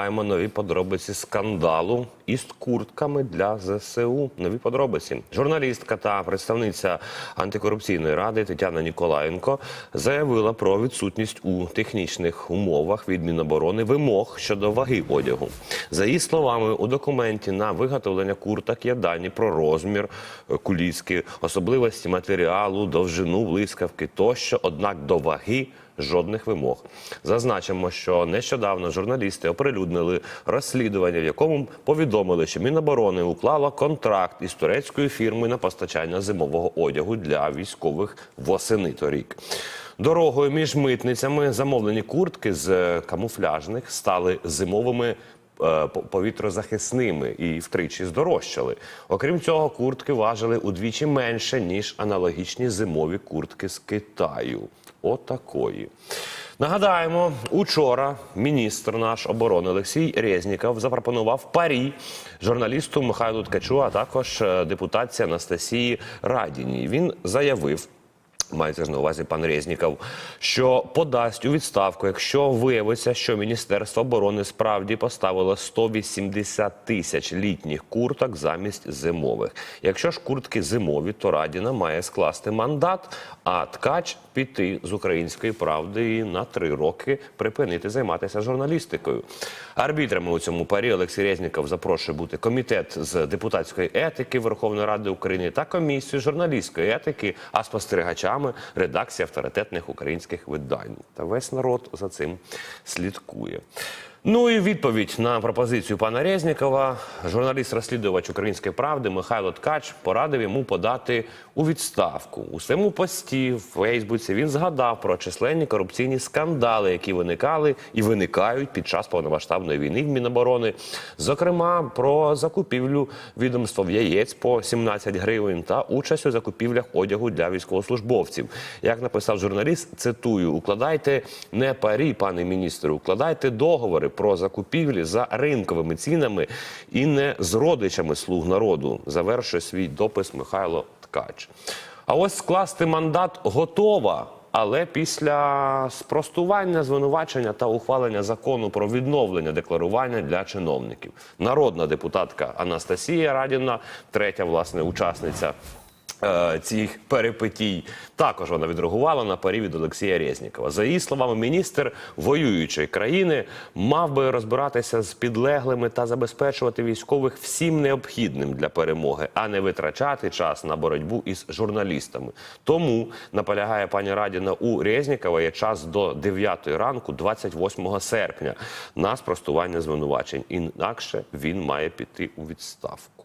Маємо нові подробиці скандалу із куртками для ЗСУ. Нові подробиці. Журналістка та представниця антикорупційної ради Тетяна Ніколаєнко заявила про відсутність у технічних умовах від Міноборони вимог щодо ваги одягу. За її словами, у документі на виготовлення курток є дані про розмір е, куліски, особливості матеріалу, довжину блискавки тощо. Однак до ваги жодних вимог. Зазначимо, що нещодавно журналісти оприлюднили розслідування, в якому повідомили, що Міноборони уклала контракт із турецькою фірмою на постачання зимового одягу для військових восени торік. Дорогою між митницями замовлені куртки з е, камуфляжних стали зимовими. Е, по- Повітрозахисними і втричі здорожчали. Окрім цього, куртки важили удвічі менше ніж аналогічні зимові куртки з Китаю. Отакої. Нагадаємо, учора міністр наш оборони Олексій Резніков запропонував парі журналісту Михайлу Ткачу, а також е, депутатці Анастасії Радіній. Він заявив. Мається на увазі пан Резніков, що подасть у відставку, якщо виявиться, що Міністерство оборони справді поставило 180 тисяч літніх курток замість зимових. Якщо ж куртки зимові, то Радіна має скласти мандат, а ткач піти з української правди і на три роки припинити займатися журналістикою. Арбітрами у цьому парі Олексій Резніков запрошує бути комітет з депутатської етики Верховної Ради України та комісію журналістської етики, а спостерігачами редакції авторитетних українських видань. Та весь народ за цим слідкує. Ну і відповідь на пропозицію пана Резнікова. Журналіст-розслідувач української правди Михайло Ткач порадив йому подати у відставку. У своєму пості в Фейсбуці він згадав про численні корупційні скандали, які виникали і виникають під час повномасштабної війни в Міноборони. Зокрема, про закупівлю відомством яєць по 17 гривень та участь у закупівлях одягу для військовослужбовців. Як написав журналіст, цитую: укладайте не парі, пане міністре, укладайте договори про закупівлі за ринковими цінами і не з родичами слуг народу. Завершує свій допис Михайло Ткач. А ось скласти мандат готова. Але після спростування звинувачення та ухвалення закону про відновлення декларування для чиновників, народна депутатка Анастасія Радіна, третя власне учасниця цих перипетій, також вона відреагувала на парі від Олексія Резнікова. За її словами, міністр воюючої країни мав би розбиратися з підлеглими та забезпечувати військових всім необхідним для перемоги, а не витрачати час на боротьбу із журналістами. Тому наполягає пані Радіна у Резнікова є час до 9 ранку, 28 серпня, на спростування звинувачень. Інакше він має піти у відставку.